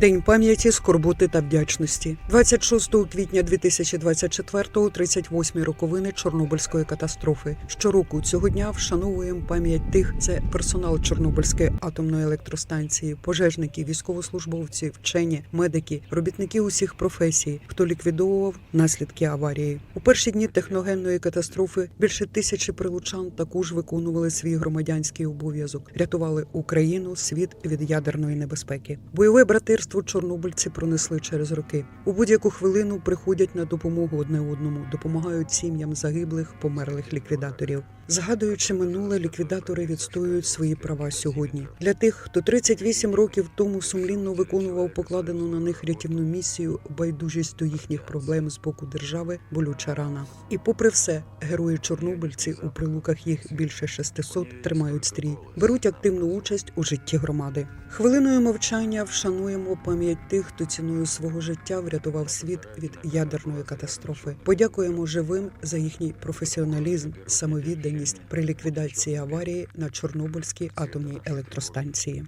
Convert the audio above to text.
День пам'яті, скорботи та вдячності. 26 квітня 2024-го, 38 роковини Чорнобильської катастрофи. Щороку цього дня вшановуємо пам'ять тих, це персонал Чорнобильської атомної електростанції, пожежники, військовослужбовці, вчені, медики, робітники усіх професій, хто ліквідовував наслідки аварії. У перші дні техногенної катастрофи більше тисячі прилучан також виконували свій громадянський обов'язок, рятували Україну, світ від ядерної небезпеки. Бойове братерство чорнобильці пронесли через роки. У будь-яку хвилину приходять на допомогу одне одному, допомагають сім'ям загиблих, померлих ліквідаторів. Згадуючи минуле, ліквідатори відстоюють свої права сьогодні. Для тих, хто 38 років тому сумлінно виконував покладену на них рятівну місію, байдужість до їхніх проблем з боку держави, болюча рана. І попри все, герої чорнобильці у прилуках їх більше 600 тримають стрій, беруть активну участь у житті громади. Хвилиною мовчання вшануємо пам'ять тих, хто ціною свого життя врятував світ від ядерної катастрофи. Подякуємо живим за їхній професіоналізм, самовідданість при ліквідації аварії на Чорнобильській атомній електростанції.